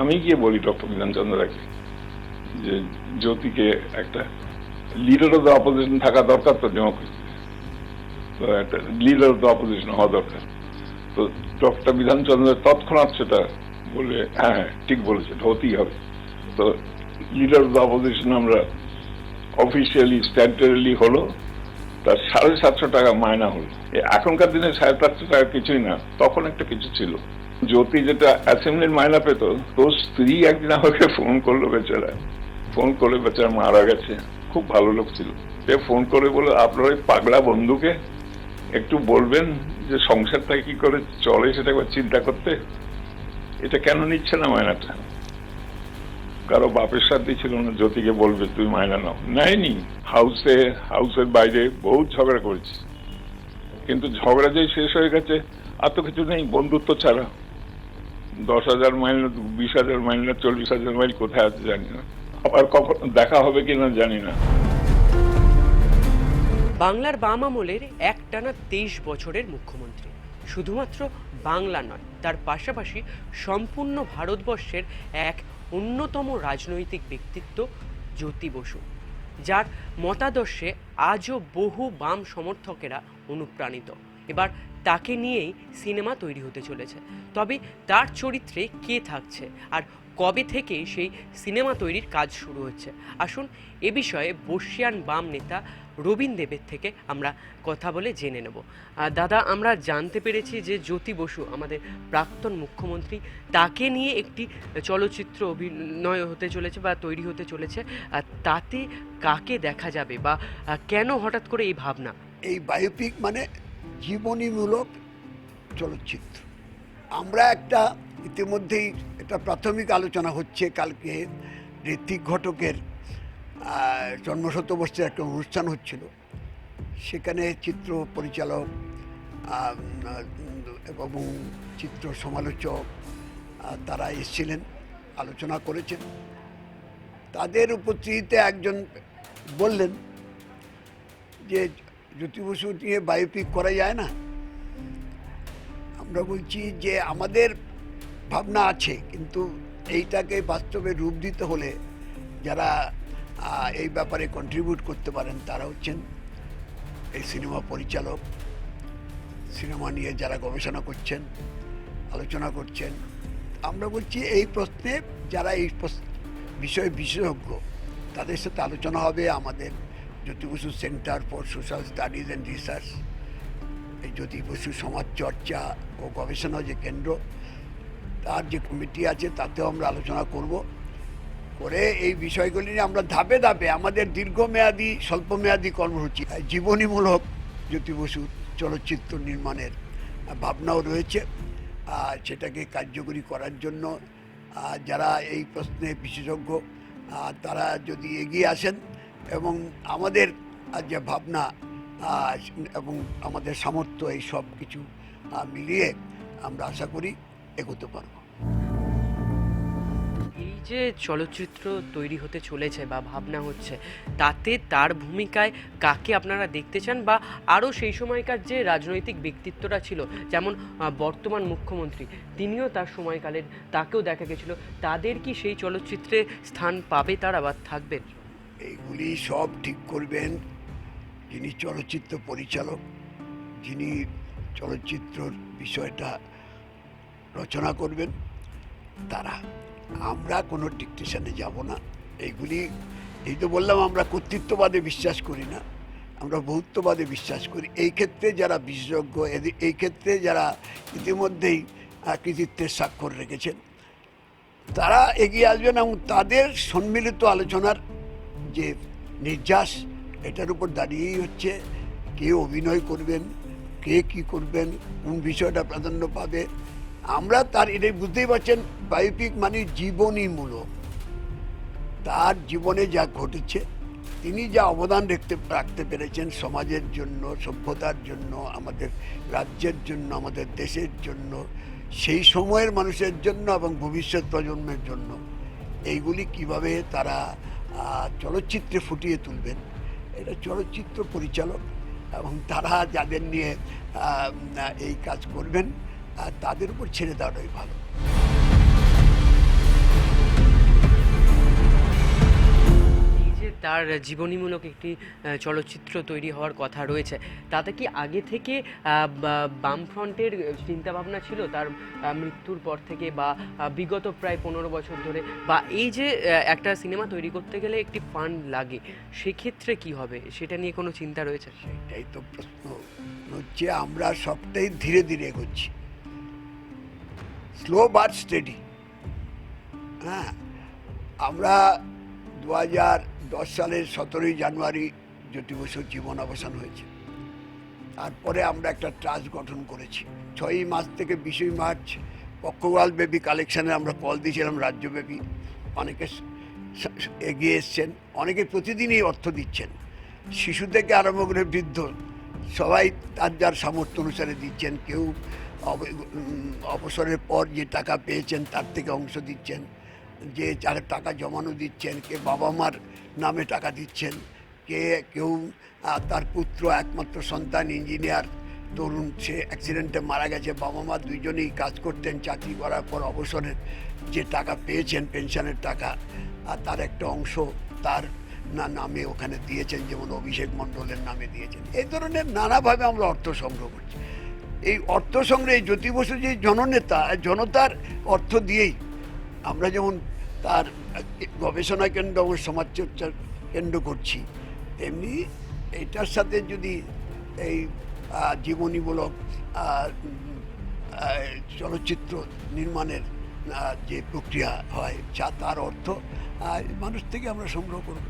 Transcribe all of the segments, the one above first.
আমি গিয়ে বলি, ডক্টর বিধানচন্দ্র রায়কে যে জ্যোতিকে একটা লিডার অফ দ্য অপোজিশন থাকা দরকার তো ডেমোক্রেসি তো একটা লিডার অফ দ্য অপোজিশন হওয়া দরকার। তো ডক্টর বিধানচন্দ্র তৎক্ষণাৎ সেটা বলে হ্যাঁ হ্যাঁ ঠিক বলেছে হতেই হবে। তো লিডার অফ দ্য অপোজিশন আমরা অফিসিয়ালি স্ট্যান্ডার্ডলি হলো, তার সাড়ে সাতশো টাকা মায়না হলো। এখনকার দিনে সাড়ে সাতশো টাকা কিছুই না, তখন একটা কিছু ছিল। জ্যোতি যেটা অ্যাসেম্বলির মায়না পেত তোর স্ত্রী একদিন আমাকে ফোন করল বেচারা ফোন করে বেচারা মারা গেছে। খুব ভালো লোক ছিল। সে ফোন করে বলে আপনার ওই পাগলা বন্ধুকে একটু বলবেন যে সংসারটা কি করে চলে সেটা একবার চিন্তা করতে? এটা কেন নিচ্ছে না মায়নাটা? কারও বাপের সাথে ছিল না, জ্যোতিকে বলবে তুই মায়না নাও। নেয়নি। হাউসে হাউসের বাইরে বহুত ঝগড়া করেছি। কিন্তু ঝগড়া যে শেষ হয়ে গেছে, আর তো কিছু নেই, বন্ধুত্ব ছাড়া। দশ হাজার মাইল, বিশ হাজার মাইল না চল্লিশ হাজার মাইল কোথায় আছে জানি না। আবার কখন দেখা হবে কিনা জানি না। বাংলার বাম আমলের একটানা তেইশ বছরের মুখ্যমন্ত্রী। শুধুমাত্র বাংলা নয়, তার পাশাপাশি সম্পূর্ণ ভারতবর্ষের এক অন্যতম রাজনৈতিক ব্যক্তিত্ব জ্যোতি বসু, যার মতাদর্শে আজও বহু বাম সমর্থকেরা অনুপ্রাণিত। এবার তাকে নিয়েই সিনেমা তৈরি হতে চলেছে। তবে তার চরিত্রে কে থাকছে আর কবে থেকে সেই সিনেমা তৈরির কাজ শুরু হচ্ছে? আসুন এ বিষয়ে বর্ষিয়ান বাম নেতা রবীন দেবের থেকে আমরা কথা বলে জেনে নেব। দাদা, আমরা জানতে পেরেছি যে জ্যোতি বসু, আমাদের প্রাক্তন মুখ্যমন্ত্রী, তাকে নিয়ে একটি চলচ্চিত্র অভিনয় হতে চলেছে বা তৈরি হতে চলেছে। আর তাতে কাকে দেখা যাবে বা কেন হঠাৎ করে এই ভাবনা? এই বায়োপিক মানে জীবনীমূলক চলচ্চিত্র। আমরা একটা ইতিমধ্যেই একটা প্রাথমিক আলোচনা হচ্ছে কালকে ঋত্বিক ঘটকের জন্মশতবর্ষের একটা অনুষ্ঠান হচ্ছিল। সেখানে চিত্র পরিচালক এবং চিত্র সমালোচক তারা এসেছিলেন, আলোচনা করেছেন। তাদের উপস্থিতিতে একজন বললেন যে জ্যোতি বসু নিয়ে বায়োপিক করা যায় না? আমরা বলছি যে আমাদের ভাবনা আছে, কিন্তু এইটাকে বাস্তবে রূপ দিতে হলে যারা এই ব্যাপারে কন্ট্রিবিউট করতে পারেন, তারা হচ্ছেন এই সিনেমা পরিচালক সিনেমা নিয়ে যারা গবেষণা করছেন, আলোচনা করছেন। আমরা বলছি এই প্রশ্নে যারা এই বিষয়ে বিশেষজ্ঞ, তাদের সাথে আলোচনা হবে আমাদের Jyoti Basu centre for social studies and research এই জ্যোতি বসু সমাজ চর্চা ও গবেষণা যে কেন্দ্র, তার যে কমিটি আছে, তাতেও আমরা আলোচনা করব। করে এই বিষয়গুলি নিয়ে আমরা ধাপে ধাপে আমাদের দীর্ঘমেয়াদী, স্বল্পমেয়াদী কর্মসূচি জীবনীমূলক জ্যোতি বসুর চলচ্চিত্র নির্মাণের ভাবনাও রয়েছে, আর সেটাকে কার্যকরী করার জন্য যারা এই প্রশ্নে বিশেষজ্ঞ তারা যদি এগিয়ে আসেন এবং আমাদের যে ভাবনা এবং আমাদের সামর্থ্য, এই সব কিছু মিলিয়ে আমরা আশা করি এগোতে পারব। এই যে চলচ্চিত্র তৈরি হতে চলেছে বা ভাবনা হচ্ছে, তাতে তার ভূমিকায় কাকে আপনারা দেখতে চান বা আরও সেই সময়কার যে রাজনৈতিক ব্যক্তিত্বটা ছিল, যেমন বর্তমান মুখ্যমন্ত্রী, তিনিও তার সময়কালের, তাকেও দেখা গেছিল, তাদের কি সেই চলচ্চিত্রে স্থান পাবে তারা বা থাকবেন? এইগুলি সব ঠিক করবেন যিনি চলচ্চিত্র পরিচালক, যিনি চলচ্চিত্রর বিষয়টা রচনা করবেন, তারা। আমরা কোনো ডিকটেশনে যাব না। এইগুলি এই তো বললাম, আমরা কর্তৃত্ববাদে বিশ্বাস করি না। আমরা বহুত্ববাদে বিশ্বাস করি। এই ক্ষেত্রে যারা বিশেষজ্ঞ এই ক্ষেত্রে যারা ইতিমধ্যেই কৃতিত্বের স্বাক্ষর রেখেছেন, তারা এগিয়ে আসবেন এবং তাদের সম্মিলিত আলোচনার যে নির্যাস, এটার উপর দাঁড়িয়েই হচ্ছে কে অভিনয় করবেন, কে কি করবেন, কোন বিষয়টা প্রাধান্য পাবে। আমরা তার, এটাই বুঝতেই পারছেন বায়োপিক মানে জীবনীমূলক। তার জীবনে যা ঘটেছে, তিনি যা অবদান রাখতে রাখতে পেরেছেন সমাজের জন্য, সভ্যতার জন্য, আমাদের রাজ্যের জন্য, আমাদের দেশের জন্য, সেই সময়ের মানুষের জন্য এবং ভবিষ্যৎ প্রজন্মের জন্য। এইগুলি কীভাবে তারা চলচ্চিত্রে ফুটিয়ে তুলবেন। এটা চলচ্চিত্র পরিচালক এবং তারা যাদের নিয়ে এই কাজ করবেন তাদের উপর ছেড়ে দেওয়াটাই ভালো। তার জীবনীমূলক একটি চলচ্চিত্র তৈরি হওয়ার কথা রয়েছে, তাতে কি আগে থেকে বামফ্রন্টের চিন্তাভাবনা ছিল তার মৃত্যুর পর থেকে বা বিগত প্রায় পনেরো বছর ধরে? বা এই যে একটা সিনেমা তৈরি করতে গেলে একটি ফান্ড লাগে, সেক্ষেত্রে কি হবে? সেটা নিয়ে কোনো চিন্তা রয়েছে? সেটাই তো প্রশ্ন। হচ্ছে আমরা সবটাই ধীরে ধীরে এগোচ্ছি। স্লো বাট স্টেডি হ্যাঁ আমরা দু হাজার দশ সালের সতেরোই জানুয়ারি জ্যোতি বসুর জীবন অবসান হয়েছে। তারপরে আমরা একটা ট্রাস্ট গঠন করেছি। ছয়ই মার্চ থেকে বিশই মার্চ পক্ষবাল বেবি কালেকশানে আমরা কল দিয়েছিলাম রাজ্যব্যাপী অনেকে এগিয়ে এসছেন, অনেকে প্রতিদিনই অর্থ দিচ্ছেন। শিশু থেকে আরম্ভ করে বৃদ্ধ, সবাই তার যার সামর্থ্য অনুসারে দিচ্ছেন। কেউ অবসরের পর যে টাকা পেয়েছেন তার থেকে অংশ দিচ্ছেন। যে যার টাকা জমানো দিচ্ছেন, কে বাবা মার নামে টাকা দিচ্ছেন, কে কেউ তার পুত্র, একমাত্র সন্তান, ইঞ্জিনিয়ার, তরুণ, সে অ্যাক্সিডেন্টে মারা গেছে বাবা মা দুইজনেই কাজ করতেন, চাকরি করার পর অবসরের যে টাকা পেয়েছেন, পেনশনের টাকা আর তার একটা অংশ তার না, নামে ওখানে দিয়েছেন, যেমন অভিষেক মণ্ডলের নামে দিয়েছেন। এই ধরনের নানাভাবে আমরা অর্থ সংগ্রহ করছি। এই অর্থ সংগ্রহে জ্যোতি বসু যে জননেতা, জনতার অর্থ দিয়েই আমরা যেমন তার গবেষণা কেন্দ্র এবং সমাজচর্চার কেন্দ্র করছি, তেমনি এটার সাথে যদি এই জীবনীমূলক চলচ্চিত্র নির্মাণের যে প্রক্রিয়া হয়, যা তার অর্থ মানুষ থেকে আমরা সংগ্রহ করব।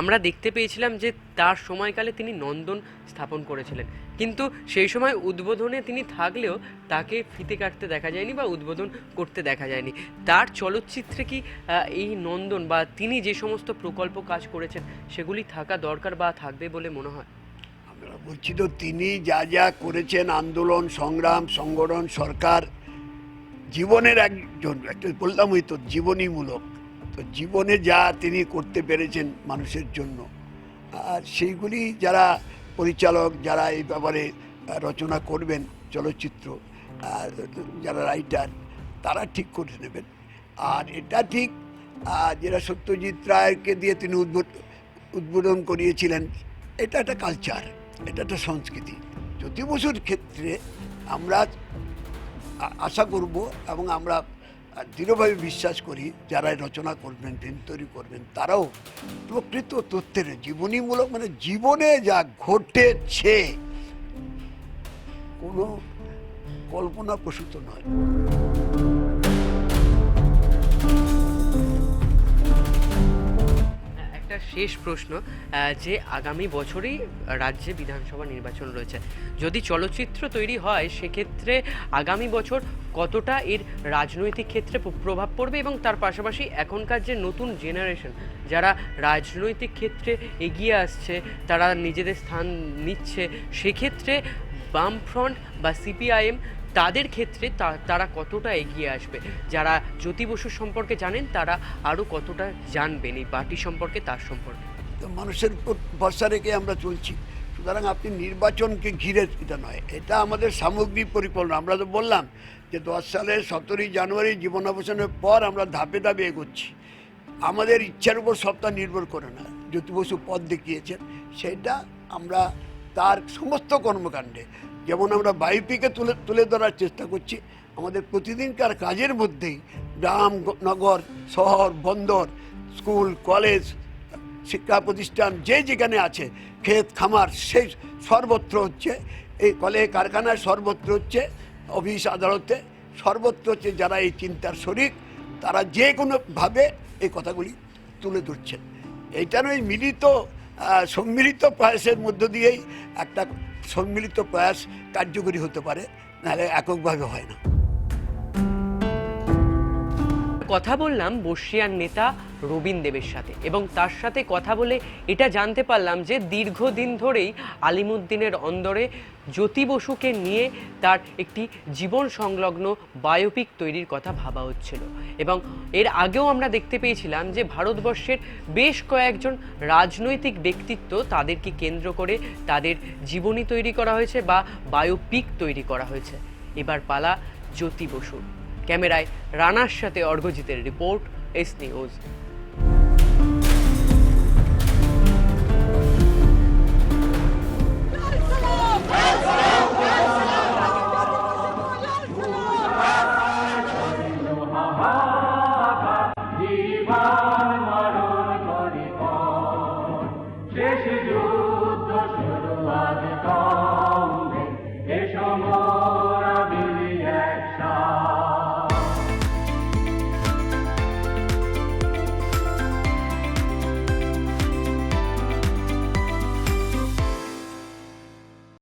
আমরা দেখতে পেয়েছিলাম যে তার সময়কালে তিনি নন্দন স্থাপন করেছিলেন। কিন্তু সেই সময় উদ্বোধনে তিনি থাকলেও তাকে ফিতে কাটতে দেখা যায়নি বা উদ্বোধন করতে দেখা যায়নি। তার চলচ্চিত্রে কি এই নন্দন বা তিনি যে সমস্ত প্রকল্প কাজ করেছেন, সেগুলি থাকা দরকার বা থাকবে বলে মনে হয়? আমরা বলছি তো, তিনি যা যা করেছেন, আন্দোলন, সংগ্রাম, সংগঠন, সরকার, জীবনের একজন, একটা বললাম ওই তো, জীবনীমূলক। তো জীবনে যা তিনি করতে পেরেছেন মানুষের জন্য। আর সেইগুলি যারা পরিচালক, যারা এই ব্যাপারে রচনা করবেন চলচ্চিত্র, আর যারা রাইটার, তারা ঠিক করে নেবেন। আর এটা ঠিক যেটা সত্যজিৎ রায়কে দিয়ে তিনি উদ্বোধ, উদ্বোধন করিয়েছিলেন, এটা একটা কালচার এটা একটা সংস্কৃতি। জ্যোতি বসুর ক্ষেত্রে আমরা আশা করব এবং আমরা আহ, দৃঢ়ভাবে বিশ্বাস করি যারা রচনা করবেন ফিল্ম তৈরি করবেন তারাও প্রকৃত তথ্যের জীবনীমূলক মানে জীবনে যা ঘটেছে কোনো কল্পনা প্রসূত নয়। একটা শেষ প্রশ্ন যে আগামী বছরই রাজ্যে বিধানসভা নির্বাচন রয়েছে। যদি চলচ্চিত্র তৈরি হয়, সেক্ষেত্রে আগামী বছর কতটা এর রাজনৈতিক ক্ষেত্রে প্রভাব পড়বে এবং তার পাশাপাশি এখনকার যে নতুন জেনারেশন যারা রাজনৈতিক ক্ষেত্রে এগিয়ে আসছে, তারা নিজেদের স্থান নিচ্ছে, সেক্ষেত্রে বামফ্রন্ট বা সিপিআইএম তাদের ক্ষেত্রে তারা কতটা এগিয়ে আসবে? যারা জ্যোতি বসু সম্পর্কে জানেন, তারা আরও কতটা জানবেন এই পার্টি সম্পর্কে, তার সম্পর্কে? মানুষের উপর ভরসা রেখে আমরা চলছি। সুতরাং আপনি নির্বাচনকে ঘিরে, এটা নয়, এটা আমাদের সামগ্রিক পরিকল্পনা আমরা তো বললাম যে দশ সালের সতেরোই জানুয়ারি জীবনাবসানের পর আমরা ধাপে ধাপে এগোচ্ছি। আমাদের ইচ্ছার উপর সবটা নির্ভর করে না। জ্যোতি বসু পথ দেখিয়েছেন, সেটা আমরা তার সমস্ত কর্মকাণ্ডে যেমন আমরা বায়োপিকে তুলে তুলে ধরার চেষ্টা করছি, আমাদের প্রতিদিনকার কাজের মধ্যেই গ্রাম, নগর, শহর, বন্দর, স্কুল, কলেজ, শিক্ষা প্রতিষ্ঠান, যে যেখানে আছে, ক্ষেত, খামার সেই সর্বত্র হচ্ছে, এই কলে, কারখানায় সর্বত্র হচ্ছে, অফিস, আদালতে সর্বত্র হচ্ছে যারা এই চিন্তার শরিক, তারা যে কোনোভাবে এই কথাগুলি তুলে ধরছেন। এইটার ওই মিলিত সম্মিলিত প্রয়াসের মধ্য দিয়েই একটা সম্মিলিত প্রয়াস কার্যকরী হতে পারে নাহলে এককভাবে হয় না। কথা বললাম বর্ষিয়ার নেতা রবীন দেবের সাথে এবং তার সাথে কথা বলে এটা জানতে পারলাম যে দীর্ঘদিন ধরেই আলিমুদ্দিনের অন্দরে জ্যোতি বসুকে নিয়ে তার একটি জীবন সংলগ্ন বায়োপিক তৈরির কথা ভাবা হচ্ছিল। এবং এর আগেও আমরা দেখতে পেয়েছিলাম যে ভারতবর্ষের বেশ কয়েকজন রাজনৈতিক ব্যক্তিত্ব তাদেরকে কেন্দ্র করে তাদের জীবনী তৈরি করা হয়েছে বা বায়োপিক তৈরি করা হয়েছে। এবার পালা জ্যোতি বসুর। ক্যামেরায় রানার সাথে অর্ঘজিতের রিপোর্ট এস নিউজ